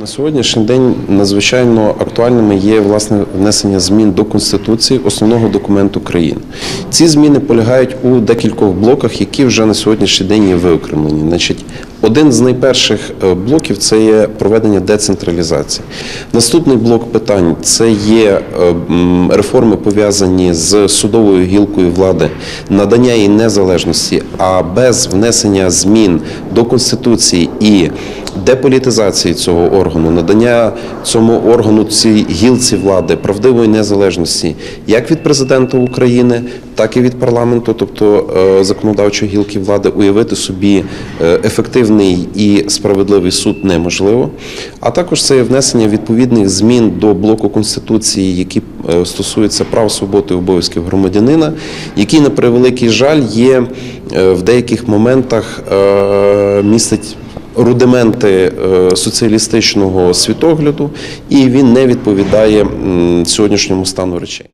На сьогоднішній день надзвичайно актуальними є власне внесення змін до конституції основного документу країни. Ці зміни полягають у декількох блоках, які вже на сьогоднішній день є виокремлені. Значить, один з найперших е, блоків це є проведення децентралізації. Наступний блок питань це є е, реформи пов'язані з судовою гілкою влади, надання їй незалежності, а без внесення змін до конституції і деполітизації цього органу, надання цьому органу цій гілці влади правдивої незалежності, як від президента України, так і від парламенту, тобто е, законодавчої гілки влади, уявити собі е, ефективний і справедливий суд неможливо. А також це є внесення відповідних змін до блоку конституції, які е, стосуються прав, свобод і обов'язків громадянина, які на превеликий жаль є е, в деяких моментах е, містить рудименти соціалістичного світогляду, і він не відповідає сьогоднішньому стану речей.